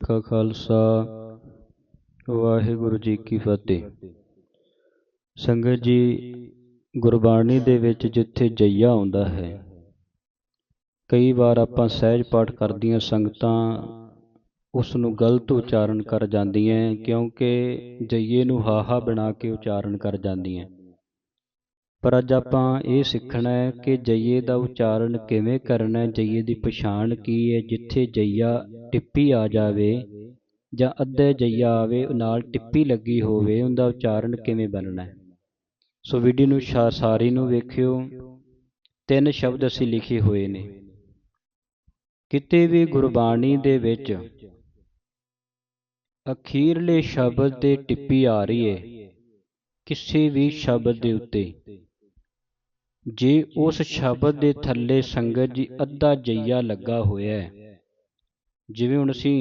ਕਾ ਖਾਲਸਾ, ਵਾਹਿਗੁਰੂ ਜੀ ਕੀ ਫਤਿਹ। ਸੰਗਤ ਜੀ, ਗੁਰਬਾਣੀ ਦੇ ਵਿੱਚ ਜਿੱਥੇ ਜਈਆ ਆਉਂਦਾ ਹੈ, ਕਈ ਵਾਰ ਆਪਾਂ ਸਹਿਜ ਪਾਠ ਕਰਦੀਆਂ ਸੰਗਤਾਂ ਉਸ ਨੂੰ ਗਲਤ ਉਚਾਰਨ ਕਰ ਜਾਂਦੀਆਂ, ਕਿਉਂਕਿ ਜਈਏ ਨੂੰ ਹਾਹਾ ਬਣਾ ਕੇ ਉਚਾਰਨ ਕਰ ਜਾਂਦੀਆਂ। ਪਰ ਅੱਜ ਆਪਾਂ ਇਹ ਸਿੱਖਣਾ ਹੈ ਕਿ ਜਈਏ ਦਾ ਉਚਾਰਨ ਕਿਵੇਂ ਕਰਨਾ ਹੈ, ਜਈਏ ਦੀ ਪਛਾਣ ਕੀ ਹੈ, ਜਿੱਥੇ ਜਈਆ ਟਿੱਪੀ ਆ ਜਾਵੇ ਜਾਂ ਅੱਧੇ ਜਈਆ ਆਵੇ, ਨਾਲ ਟਿੱਪੀ ਲੱਗੀ ਹੋਵੇ, ਉਹਦਾ ਉਚਾਰਨ ਕਿਵੇਂ ਬਣਨਾ ਹੈ। ਸੋ ਵੀਡੀਓ ਨੂੰ ਸਾਰੀ ਨੂੰ ਵੇਖਿਓ। ਤਿੰਨ ਸ਼ਬਦ ਅਸੀਂ ਲਿਖੇ ਹੋਏ ਨੇ। ਕਿਤੇ ਵੀ ਗੁਰਬਾਣੀ ਦੇ ਵਿੱਚ ਅਖੀਰਲੇ ਸ਼ਬਦ ਦੇ ਟਿੱਪੀ ਆ ਰਹੀ ਹੈ, ਕਿਸੇ ਵੀ ਸ਼ਬਦ ਦੇ ਉੱਤੇ। ਜੇ ਉਸ ਸ਼ਬਦ ਦੇ ਥੱਲੇ ਸੰਗਤ ਜੀ ਅੱਧਾ ਜਈਆ ਲੱਗਾ ਹੋਇਆ ਜਿਵੇਂ ਹੁਣ ਅਸੀਂ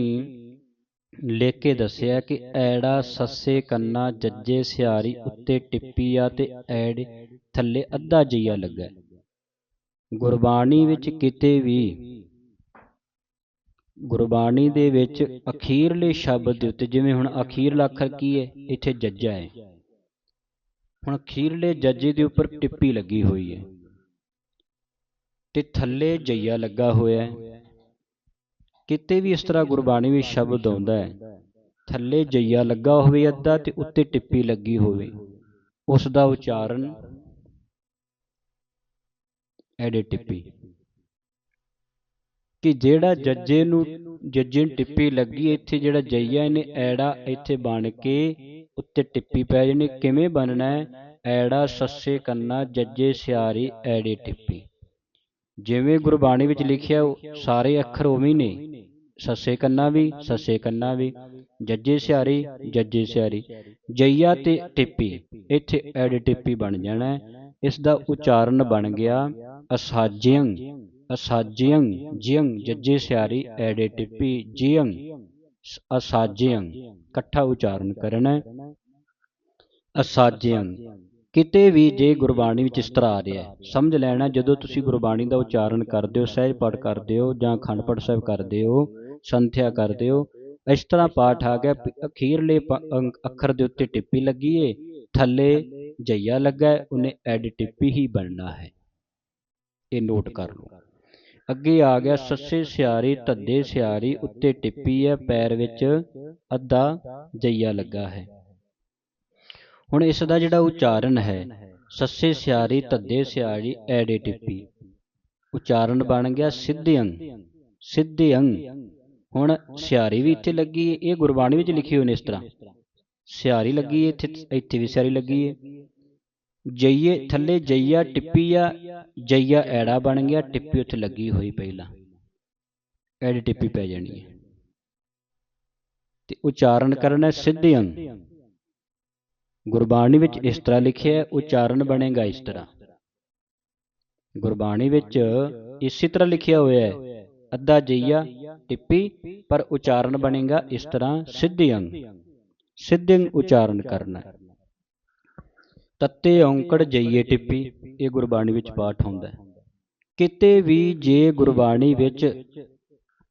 ਲਿਖ ਕੇ ਦੱਸਿਆ ਕਿ ਐੜਾ ਸੱਸੇ ਕੰਨਾ ਜੱਜੇ ਸਿਆਰੀ ਉੱਤੇ ਟਿੱਪੀ ਆ ਤੇ ਐੜੇ ਥੱਲੇ ਅੱਧਾ ਜਈਆ ਲੱਗਾ ਗੁਰਬਾਣੀ ਵਿੱਚ ਕਿਤੇ ਵੀ ਗੁਰਬਾਣੀ ਦੇ ਵਿੱਚ ਅਖੀਰਲੇ ਸ਼ਬਦ ਦੇ ਉੱਤੇ ਜਿਵੇਂ ਹੁਣ ਅਖੀਰਲਾ ਅੱਖਰ ਕੀ ਹੈ, ਇੱਥੇ ਜੱਜਾ ਹੈ। ਹੁਣ ਅਖੀਰਲੇ ਜੱਜੇ ਦੇ ਉੱਪਰ ਟਿੱਪੀ ਲੱਗੀ ਹੋਈ ਹੈ। ਤੇ ਥੱਲੇ ਜਈਆ ਲੱਗਾ ਹੋਇਆ ਹੈ। ਕਿਤੇ ਵੀ ਇਸ ਤਰ੍ਹਾਂ ਗੁਰਬਾਣੀ ਵਿੱਚ ਸ਼ਬਦ ਆਉਂਦਾ ਹੈ, ਥੱਲੇ ਜਈਆ ਲੱਗਾ ਹੋਵੇ ਅੱਧਾ ਤੇ ਉੱਤੇ ਟਿੱਪੀ ਲੱਗੀ ਹੋਵੇ, ਉਸ ਦਾ ਉਚਾਰਨ ਐਡੇ ਟਿੱਪੀ। ਕਿ ਜਿਹੜਾ ਜੱਜੇ ਨੂੰ ਜੱਜੇ ਨੂੰ ਟਿੱਪੀ ਲੱਗੀ, ਇੱਥੇ ਜਿਹੜਾ ਜਈਆ ਇਹਨੇ ਐੜਾ ਇੱਥੇ ਬਣ ਕੇ ਉੱਤੇ ਟਿੱਪੀ ਪੈ ਜਾਣੀ, ਕਿਵੇਂ ਬਣਨਾ ਹੈ? ਐੜਾ ਸੱਸੇ ਕੰਨਾ ਜੱਜੇ ਸਿਆਰੀ ਐੜੇ ਟਿੱਪੀ। ਜਿਵੇਂ ਗੁਰਬਾਣੀ ਵਿੱਚ ਲਿਖਿਆ, ਸਾਰੇ ਅੱਖਰ ਉਵੇਂ ਨੇ। ਸੱਸੇ ਕੰਨਾ ਵੀ, ਸੱਸੇ ਕੰਨਾ ਵੀ। ਜੱਜੇ ਸਿਆਰੀ ਜੱਜੇ ਸਿਆਰੀ। ਜਈਆ ਤੇ ਟਿੱਪੀ, ਇੱਥੇ ਐੜੇ ਟਿੱਪੀ ਬਣ ਜਾਣਾ ਇਸ ਦਾ ਉਚਾਰਨ ਬਣ ਗਿਆ, ਅਸਾਜਿਯੰ ਅਸਾਜਿਯੰ, ਜਿਯੰ, ਜੱਜੇ ਸਿਆਰੀ, ਐੜੇ ਟਿੱਪੀ, ਜਿਯੰ। ਅਸਾਜਿਯੰ ਇਕੱਠਾ ਉਚਾਰਨ ਕਰਨਾ ਅਸਾਜਿਯੰ ਕਿਤੇ ਵੀ ਜੇ ਗੁਰਬਾਣੀ ਵਿੱਚ ਇਸ ਤਰ੍ਹਾਂ ਆ ਰਿਹਾ ਹੈ ਸਮਝ ਲੈਣਾ ਜਦੋਂ ਤੁਸੀਂ ਗੁਰਬਾਣੀ ਦਾ ਉਚਾਰਨ ਕਰਦੇ ਹੋ ਸਹਿਜ ਪਾਠ ਕਰਦੇ ਹੋ ਜਾਂ ਅਖੰਡ ਪਾਠ ਸਾਹਿਬ ਕਰਦੇ ਹੋ ਸੰਥਿਆ ਕਰਦੇ ਹੋ ਇਸ ਤਰ੍ਹਾਂ ਪਾਠ ਆ ਗਿਆ ਅਖੀਰਲੇ ਅੱਖਰ ਦੇ ਉੱਤੇ ਟਿੱਪੀ ਲੱਗੀ ਏ ਥੱਲੇ ਜਈਆ ਲੱਗਾ ਉਹਨੇ ਐਡ ਟਿੱਪੀ ਹੀ ਬਣਨਾ ਹੈ। ਇਹ ਨੋਟ ਕਰ ਲਓ। ਅੱਗੇ ਆ ਗਿਆ, ਸੱਸੇ ਸਿਆਰੀ ਧੱਦੇ ਸਿਆਰੀ ਉੱਤੇ ਟਿੱਪੀ ਹੈ, ਪੈਰ ਵਿੱਚ ਅੱਧਾ ਜਈਆ ਲੱਗਾ ਹੈ। ਹੁਣ ਇਸ ਦਾ ਜਿਹੜਾ ਉਚਾਰਨ ਹੈ, ਸੱਸੇ ਸਿਆਰੀ ਧੱਦੇ ਸਿਆਰੀ, ਐੜੇ ਟਿੱਪੀ। ਉਚਾਰਨ ਬਣ ਗਿਆ ਸਿੱਧੇ ਅੰਗ ਸਿੱਧੇ ਅੰਗ। ਹੁਣ ਸਿਆਰੀ ਵੀ ਇੱਥੇ ਲੱਗੀ ਹੈ, ਇਹ ਗੁਰਬਾਣੀ ਵਿੱਚ ਲਿਖੀ ਹੋਈ ਨੇ ਇਸ ਤਰ੍ਹਾਂ। ਸਿਆਰੀ ਲੱਗੀ ਹੈ, ਇੱਥੇ ਇੱਥੇ ਵੀ ਸਿਆਰੀ ਲੱਗੀ ਹੈ। ਜਈਏ, ਥੱਲੇ ਜਈਆ ਟਿੱਪੀ ਆ, ਜਈਆ ਐੜਾ ਬਣ ਗਿਆ, ਟਿੱਪੀ ਉੱਥੇ ਲੱਗੀ ਹੋਈ ਪਹਿਲਾਂ। ਐੜੀ ਟਿੱਪੀ ਪੈ ਜਾਣੀ ਹੈ। ਤੇ ਉਚਾਰਨ ਕਰਨਾ ਸਿੱਧੇ ਅੰਗ। ਗੁਰਬਾਣੀ ਵਿੱਚ ਇਸ ਤਰ੍ਹਾਂ ਲਿਖਿਆ ਉਚਾਰਨ ਬਣੇਗਾ ਇਸ ਤਰ੍ਹਾਂ। ਗੁਰਬਾਣੀ ਵਿੱਚ ਇਸੇ ਤਰ੍ਹਾਂ ਲਿਖਿਆ ਹੋਇਆ ਹੈ, ਅੱਧਾ ਜਈਆ, ਟਿੱਪੀ, ਪਰ ਉਚਾਰਨ ਬਣੇਗਾ ਇਸ ਤਰ੍ਹਾਂ ਸਿੱਧੇ ਅੰਗ। ਸਿੱਧੇ ਅੰਗ ਉਚਾਰਨ ਕਰਨਾ ਤੱਤੇ ਔਂਕੜ ਜਈਏ ਟਿੱਪੀ, ਇਹ ਗੁਰਬਾਣੀ ਵਿੱਚ ਪਾਠ ਹੁੰਦਾ ਹੈ। ਕਿਤੇ ਵੀ ਜੇ ਗੁਰਬਾਣੀ ਵਿੱਚ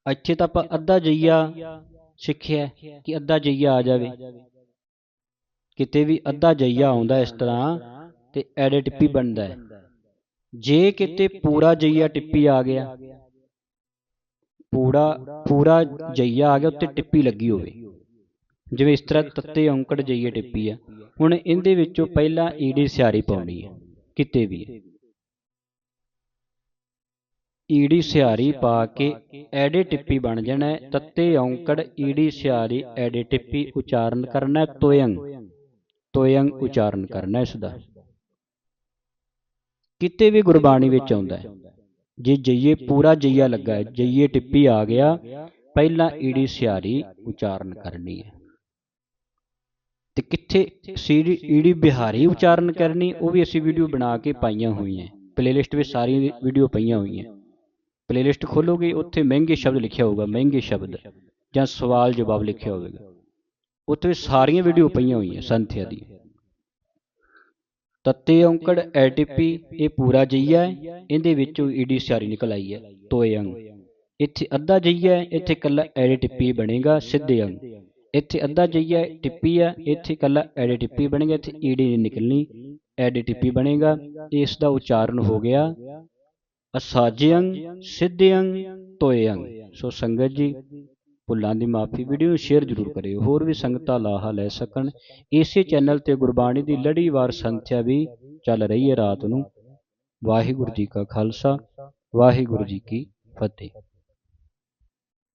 ਇੱਥੇ ਤਾਂ ਆਪਾਂ ਅੱਧਾ ਜਈਆ ਸਿੱਖਿਆ ਕਿ ਅੱਧਾ ਜਈਆ ਆ ਜਾਵੇ। ਕਿਤੇ ਵੀ ਅੱਧਾ ਜਈਆ ਆਉਂਦਾ ਇਸ ਤਰ੍ਹਾਂ ਤੇ ਐਡੇ ਟਿੱਪੀ ਬਣਦਾ ਹੈ। ਜੇ ਕਿਤੇ ਪੂਰਾ ਜਈਆ ਟਿੱਪੀ ਆ ਗਿਆ, ਪੂਰਾ ਪੂਰਾ ਜਈਆ ਆ ਗਿਆ, ਉੱਤੇ ਟਿੱਪੀ ਲੱਗੀ ਹੋਵੇ। ਜਿਵੇਂ ਇਸ ਤਰ੍ਹਾਂ ਤੱਤੇ ਔਂਕੜ ਜਈਏ ਟਿੱਪੀ ਆ। ਹੁਣ ਇਹਦੇ ਵਿੱਚੋਂ ਪਹਿਲਾਂ ਈੜੀ ਸਿਆਰੀ ਪਾਉਣੀ ਹੈ ਕਿਤੇ ਵੀ ਈੜੀ ਸਿਆਰੀ ਪਾ ਕੇ ਐਡੇ ਟਿੱਪੀ ਬਣ ਜਾਣਾ ਤੱਤੇ ਔਂਕੜ ਈੜੀ ਸਿਆਰੀ ਐਡੇ ਟਿੱਪੀ ਉਚਾਰਨ ਕਰਨਾ ਤੋਯੰ ਤੋਯੰ ਉਚਾਰਨ ਕਰਨਾ ਇਸ ਦਾ ਕਿਤੇ ਵੀ ਗੁਰਬਾਣੀ ਵਿੱਚ ਆਉਂਦਾ ਹੈ, ਜੇ ਜਈਏ ਪੂਰਾ ਜਈਆ ਲੱਗਾ ਹੈ, ਜਈਏ ਟਿੱਪੀ ਆ ਗਿਆ, ਪਹਿਲਾਂ ਈੜੀ ਸਿਆਰੀ ਉਚਾਰਨ ਕਰਨੀ ਹੈ। ਤੇ ਕਿੱਥੇ ਸੀੜੀ ਈੜੀ ਬਿਹਾਰੀ ਉਚਾਰਨ ਕਰਨੀ ਉਹ ਵੀ ਅਸੀਂ ਵੀਡੀਓ ਬਣਾ ਕੇ ਪਾਈਆਂ ਹੋਈਆਂ ਪਲੇਲਿਸਟ ਵਿੱਚ ਸਾਰੀਆਂ ਵੀਡੀਓ ਪਈਆਂ ਹੋਈਆਂ ਪਲੇਲਿਸਟ ਖੋਲੋਗੇ ਉੱਥੇ ਮਹਿੰਗੇ ਸ਼ਬਦ ਲਿਖਿਆ ਹੋਊਗਾ ਮਹਿੰਗੇ ਸ਼ਬਦ। ਜਾਂ ਸਵਾਲ ਜਵਾਬ ਲਿਖਿਆ ਹੋਵੇਗਾ। ਉੱਥੇ ਸਾਰੀਆਂ ਵੀਡੀਓ ਪਈਆਂ ਹੋਈਆਂ ਸੰਥਿਆ ਦੀ ਤੱਤੇ ਔਂਕੜ ਐਟੀਪੀ ਇਹ ਪੂਰਾ ਜਈਆ ਹੈ ਇਹਦੇ ਵਿੱਚੋਂ ਈਡੀ ਸਿਆਰੀ ਨਿਕਲ ਆਈ ਹੈ ਤੋਯੰ ਇੱਥੇ ਅੱਧਾ ਜਈਆ ਹੈ, ਇੱਥੇ ਕੱਲਾ ਐੜੇ ਟਿੱਪੀ ਬਣੇਗਾ ਸਿੱਧੇ ਅੰਗ। ਇੱਥੇ ਅੱਧਾ ਜਈਆ ਟਿੱਪੀ ਆ ਇੱਥੇ ਇਕੱਲਾ ਐੜੇ ਟਿੱਪੀ ਬਣੇਗਾ ਇੱਥੇ ਈੜੀ ਨਹੀਂ ਨਿਕਲਣੀ ਐੜੇ ਟਿੱਪੀ ਬਣੇਗਾ, ਇਸ ਦਾ ਉਚਾਰਨ ਹੋ ਗਿਆ ਅਸਾਜਿਅੰ ਸਿੱਧਿਅੰ ਤੋਇਅੰ ਸੋ ਸੰਗਤ ਜੀ, ਭੁੱਲਾਂ ਦੀ ਮਾਫੀ ਵੀਡੀਓ ਨੂੰ ਸ਼ੇਅਰ ਜ਼ਰੂਰ ਕਰਿਓ, ਹੋਰ ਵੀ ਸੰਗਤਾਂ ਲਾਹਾ ਲੈ ਸਕਣ। ਇਸੇ ਚੈਨਲ ਤੇ ਗੁਰਬਾਣੀ ਦੀ ਲੜੀਵਾਰ ਸੰਥਿਆ ਵੀ ਚੱਲ ਰਹੀ ਹੈ ਰਾਤ ਨੂੰ। ਵਾਹਿਗੁਰੂ ਜੀ ਕਾ ਖਾਲਸਾ, ਵਾਹਿਗੁਰੂ ਜੀ ਕੀ ਫਤਿਹ।